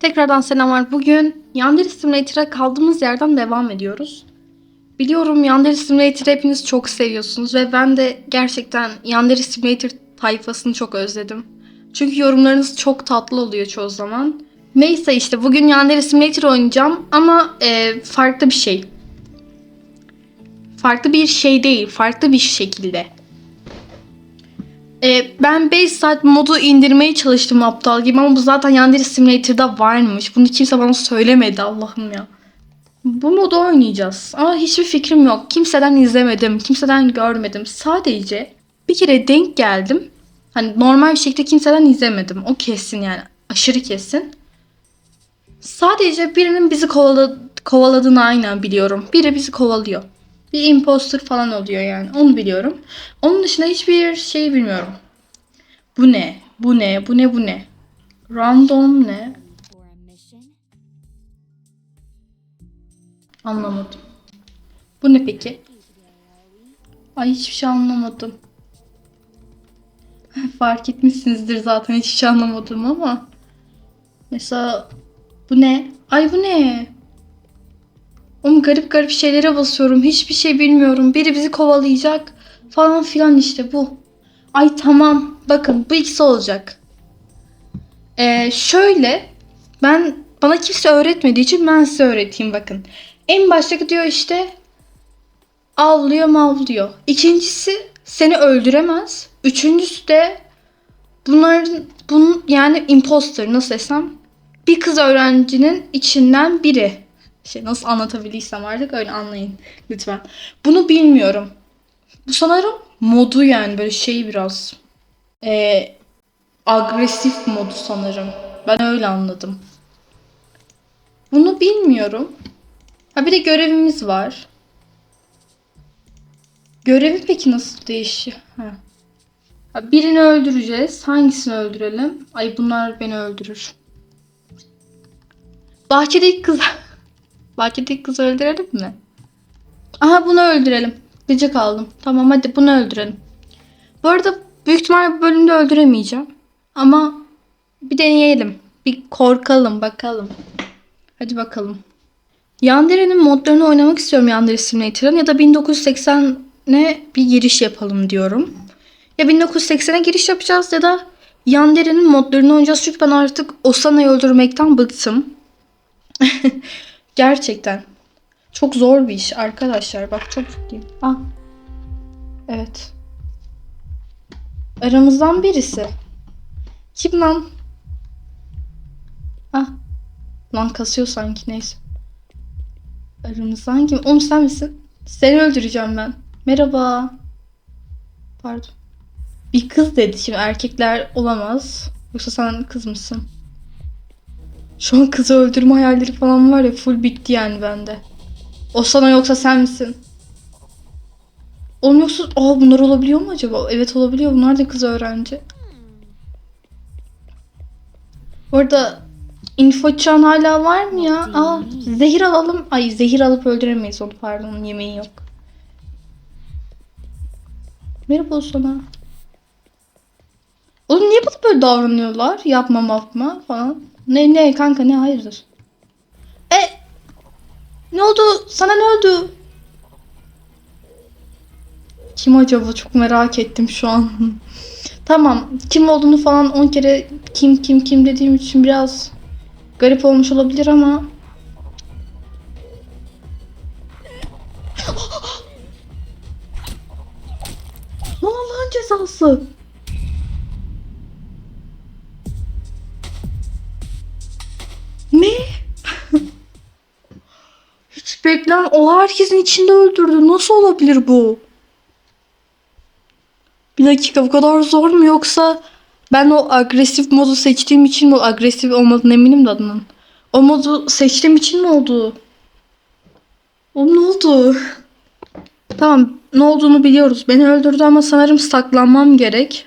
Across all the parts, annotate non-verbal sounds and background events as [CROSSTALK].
Tekrardan selamlar. Bugün Yandere Simulator'a kaldığımız yerden devam ediyoruz. Biliyorum Yandere Simulator'ı hepiniz çok seviyorsunuz ve ben de gerçekten Yandere Simulator tayfasını çok özledim. Çünkü yorumlarınız çok tatlı oluyor çoğu zaman. Neyse işte bugün Yandere Simulator oynayacağım ama e, farklı bir şey. Farklı bir şey değil, farklı bir şekilde. E, ben 5 saat modu indirmeye çalıştım aptal gibi ama bu zaten Yandere Simulator'da varmış. Bunu kimse bana söylemedi Allah'ım ya. Bu modu oynayacağız ama hiçbir fikrim yok. Kimseden izlemedim, kimseden görmedim. Sadece bir kere denk geldim. Hani normal bir şekilde kimseden izlemedim. O kesin yani. Aşırı kesin. Sadece birinin bizi kovala- kovaladığını aynen biliyorum. Biri bizi kovalıyor. Bir imposter falan oluyor yani. Onu biliyorum. Onun dışında hiçbir şey bilmiyorum. Bu ne? Bu ne? Bu ne? Bu ne? Random ne? Anlamadım. Bu ne peki? Ay hiçbir şey anlamadım. [LAUGHS] Fark etmişsinizdir zaten hiçbir şey anlamadım ama. Mesela bu ne? Ay bu ne? Oğlum garip garip şeylere basıyorum. Hiçbir şey bilmiyorum. Biri bizi kovalayacak falan filan işte bu. Ay tamam. Bakın bu ikisi olacak. Ee, şöyle ben bana kimse öğretmediği için ben size öğreteyim bakın. En baştaki diyor işte avlıyor mavlıyor. İkincisi seni öldüremez. Üçüncüsü de bunların bunun yani imposter nasıl desem bir kız öğrencinin içinden biri. Şey nasıl anlatabildiysem artık öyle anlayın lütfen. Bunu bilmiyorum. Bu sanırım modu yani böyle şey biraz ee, agresif modu sanırım. Ben öyle anladım. Bunu bilmiyorum. Ha bir de görevimiz var. Görevi peki nasıl değişiyor? Ha, birini öldüreceğiz. Hangisini öldürelim? Ay bunlar beni öldürür. Bahçedeki kız... Bahçedeki kızı öldürelim mi? Aha bunu öldürelim. Gıcık aldım. Tamam hadi bunu öldürelim. Bu arada büyük ihtimalle bu bölümde öldüremeyeceğim. Ama bir deneyelim. Bir korkalım bakalım. Hadi bakalım. Yandere'nin modlarını oynamak istiyorum Yandere Simulator'ın ya da 1980'e bir giriş yapalım diyorum. Ya 1980'e giriş yapacağız ya da Yandere'nin modlarını oynayacağız çünkü ben artık Osana'yı öldürmekten bıktım. [LAUGHS] Gerçekten. Çok zor bir iş arkadaşlar. Bak çok ciddiyim. Ah. Evet. Aramızdan birisi. Kim lan? Ah. Lan kasıyor sanki neyse. Aramızdan kim? Oğlum sen misin? Seni öldüreceğim ben. Merhaba. Pardon. Bir kız dedi şimdi erkekler olamaz. Yoksa sen kız mısın? Şu an kızı öldürme hayalleri falan var ya full bitti yani bende. O sana yoksa sen misin? Oğlum yoksa aa bunlar olabiliyor mu acaba? Evet olabiliyor. Bunlar da kız öğrenci. Bu arada info çan hala var mı ya? Aa zehir alalım. Ay zehir alıp öldüremeyiz onu pardon. Yemeği yok. Merhaba sana. Oğlum niye bana böyle davranıyorlar? Yapma yapma falan. Ne ne kanka ne hayırdır? E ne oldu? Sana ne oldu? Kim acaba? Çok merak ettim şu an. [LAUGHS] tamam. Kim olduğunu falan 10 kere kim kim kim dediğim için biraz garip olmuş olabilir ama [GASPS] [GASPS] Lan Allah'ın cezası. Beklen o herkesin içinde öldürdü. Nasıl olabilir bu? Bir dakika bu kadar zor mu yoksa ben o agresif modu seçtiğim için mi agresif olmadığına eminim de adının. O modu seçtiğim için mi oldu? O ne oldu? Tamam ne olduğunu biliyoruz. Beni öldürdü ama sanırım saklanmam gerek.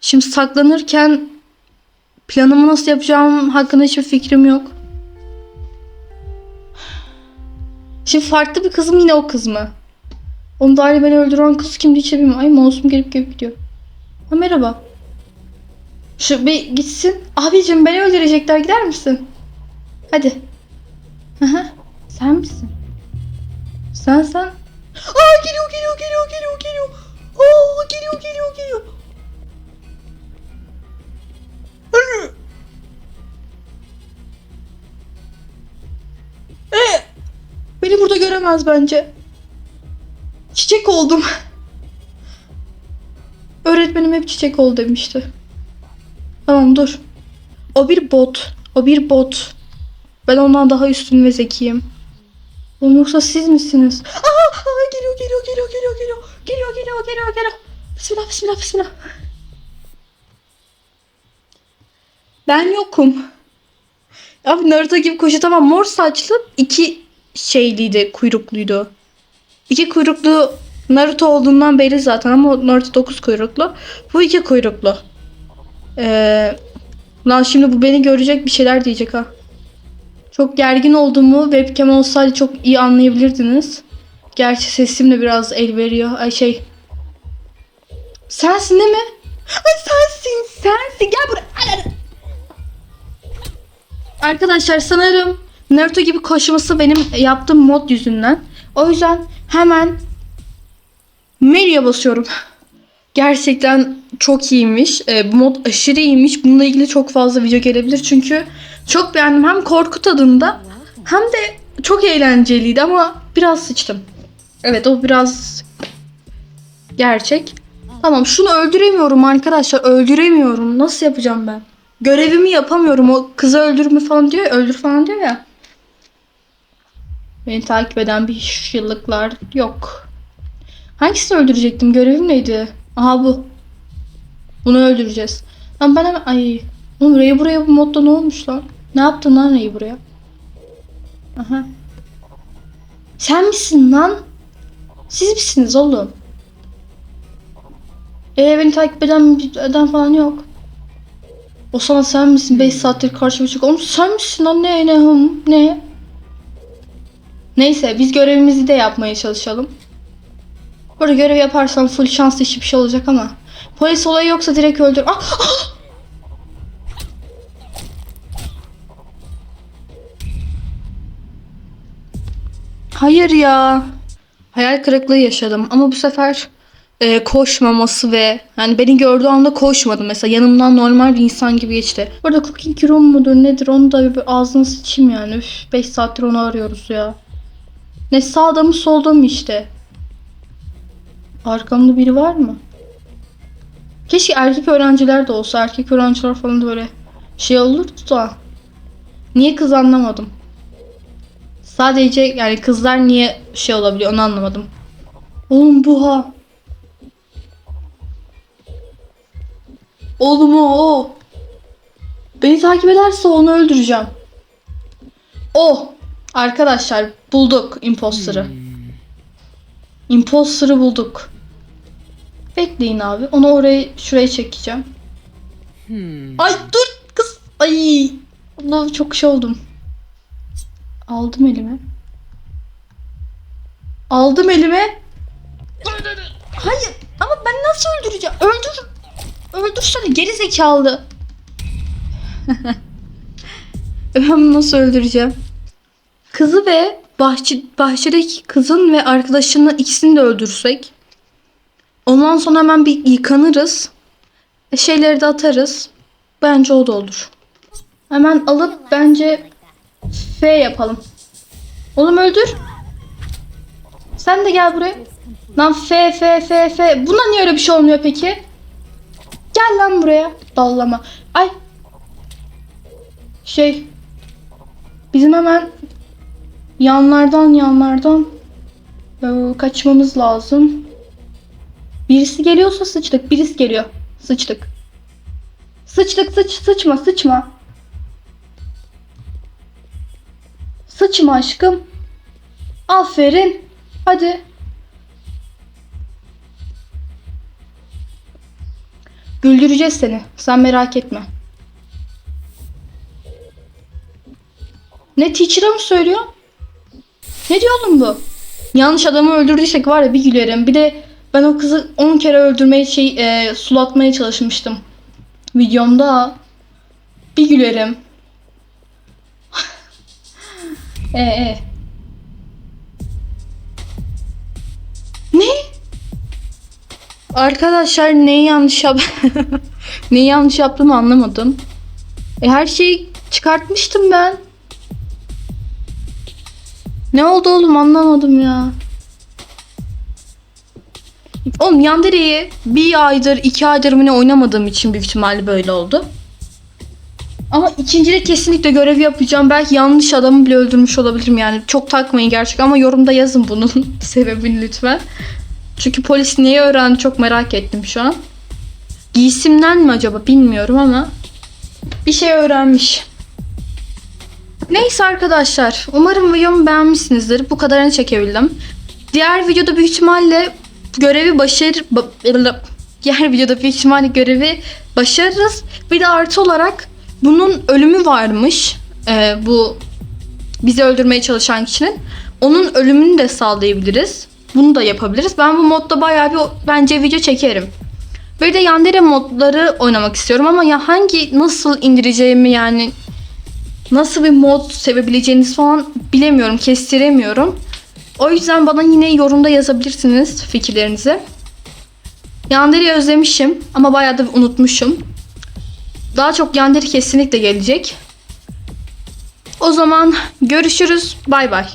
Şimdi saklanırken planımı nasıl yapacağım hakkında hiçbir fikrim yok. Şimdi farklı bir kızım yine o kız mı? Onu da beni öldüren kız kimdi hiç bilmiyorum. Ay mouse'um gelip gelip gidiyor. Ha merhaba. Şu bir gitsin. Abicim beni öldürecekler gider misin? Hadi. Hı hı. Sen misin? Sen sen. Aa geliyor geliyor geliyor geliyor geliyor. Göremez bence. Çiçek oldum. Öğretmenim hep çiçek ol demişti. Tamam dur. O bir bot. O bir bot. Ben ondan daha üstün ve zekiyim. Oğlum siz misiniz? Aa, aa geliyor geliyor geliyor geliyor geliyor. Geliyor geliyor geliyor geliyor. Bismillah bismillah bismillah. Ben yokum. Abi Naruto gibi koşu tamam mor saçlı iki şeyliydi kuyrukluydu. İki kuyruklu Naruto olduğundan belli zaten ama Naruto 9 kuyruklu. Bu iki kuyruklu. Ee, lan şimdi bu beni görecek bir şeyler diyecek ha. Çok gergin olduğumu webcam olsaydı çok iyi anlayabilirdiniz. Gerçi sesim de biraz el veriyor. Ay şey. Sensin değil mi? Ay sensin, sensin. Gel buraya. Ay, ay. Arkadaşlar sanırım Naruto gibi koşması benim yaptığım mod yüzünden. O yüzden hemen Meli'ye basıyorum. [LAUGHS] Gerçekten çok iyiymiş. Ee, bu mod aşırı iyiymiş. Bununla ilgili çok fazla video gelebilir. Çünkü çok beğendim. Hem korku tadında hem de çok eğlenceliydi ama biraz sıçtım. Evet o biraz gerçek. Tamam şunu öldüremiyorum arkadaşlar. Öldüremiyorum. Nasıl yapacağım ben? Görevimi yapamıyorum. O kızı öldürme falan diyor. Öldür falan diyor ya. Beni takip eden bir şıllıklar yok. Hangisini öldürecektim? Görevim neydi? Aha bu. Bunu öldüreceğiz. Lan ben hemen... Ay. Oğlum Rey buraya bu modda ne olmuş lan? Ne yaptın lan Rey buraya? Aha. Sen misin lan? Siz misiniz oğlum? Ee beni takip eden, eden falan yok. O sana sen misin? 5 saattir karşıma çık. Oğlum sen misin lan? Ne ne hım ne? Neyse biz görevimizi de yapmaya çalışalım. Burada görev yaparsam full şans dışı bir şey olacak ama. Polis olayı yoksa direkt öldür. Ah! ah! Hayır ya. Hayal kırıklığı yaşadım ama bu sefer e, koşmaması ve yani beni gördüğü anda koşmadı mesela yanımdan normal bir insan gibi geçti. Burada cooking room mudur nedir onu da bir ağzına sıçayım yani. Üf 5 saattir onu arıyoruz ya. Ne sağda mı solda mı işte. Arkamda biri var mı? Keşke erkek öğrenciler de olsa. Erkek öğrenciler falan da böyle şey olurdu da. Niye kız anlamadım. Sadece yani kızlar niye şey olabiliyor onu anlamadım. Oğlum bu ha. Oğlum o. Beni takip ederse onu öldüreceğim. O. Arkadaşlar bulduk imposter'ı. Imposter'ı bulduk. Bekleyin abi. Onu oraya şuraya çekeceğim. Ay dur kız. Ay. Allah çok şey oldum. Aldım elime. Aldım elime. Hayır ama ben nasıl öldüreceğim? Öldür. Öldürsene geri zekalı. [LAUGHS] ben nasıl öldüreceğim? Kızı ve bahçe, bahçedeki kızın ve arkadaşının ikisini de öldürsek. Ondan sonra hemen bir yıkanırız. E, Şeyleri de atarız. Bence o da olur. Hemen alıp bence F yapalım. Oğlum öldür. Sen de gel buraya. Lan F F F F. Buna niye öyle bir şey olmuyor peki? Gel lan buraya. Dallama. Ay. Şey. Bizim hemen yanlardan yanlardan e, kaçmamız lazım. Birisi geliyorsa sıçtık. Birisi geliyor. Sıçtık. Sıçtık sıç sıçma sıçma. Sıçma aşkım. Aferin. Hadi. Güldüreceğiz seni. Sen merak etme. Ne teacher'a mı söylüyor? Ne diyor oğlum bu? Yanlış adamı öldürdüysek var ya bir gülerim. Bir de ben o kızı 10 kere öldürmeye şey e, sulatmaya çalışmıştım. videomda bir gülerim. [LAUGHS] e e. Ne? Arkadaşlar neyi yanlış yap [LAUGHS] neyi yanlış yaptığımı anlamadım. E her şeyi çıkartmıştım ben. Ne oldu oğlum anlamadım ya. Oğlum Yandere'yi bir aydır, iki aydır mı ne oynamadığım için büyük ihtimalle böyle oldu. Ama ikincide kesinlikle görev yapacağım. Belki yanlış adamı bile öldürmüş olabilirim yani. Çok takmayın gerçek ama yorumda yazın bunun [LAUGHS] sebebini lütfen. Çünkü polis neyi öğrendi çok merak ettim şu an. Giysimden mi acaba bilmiyorum ama bir şey öğrenmiş. Neyse arkadaşlar. Umarım videomu beğenmişsinizdir. Bu kadarını çekebildim. Diğer videoda büyük ihtimalle görevi başarı... ba- Diğer videoda büyük ihtimalle görevi başarırız. Bir de artı olarak bunun ölümü varmış. Ee, bu bizi öldürmeye çalışan kişinin. Onun ölümünü de sağlayabiliriz. Bunu da yapabiliriz. Ben bu modda bayağı bir bence video çekerim. Bir de Yandere modları oynamak istiyorum ama ya hangi nasıl indireceğimi yani nasıl bir mod sevebileceğiniz falan bilemiyorum, kestiremiyorum. O yüzden bana yine yorumda yazabilirsiniz fikirlerinizi. Yandere'yi özlemişim ama bayağı da unutmuşum. Daha çok Yandere kesinlikle gelecek. O zaman görüşürüz. Bay bay.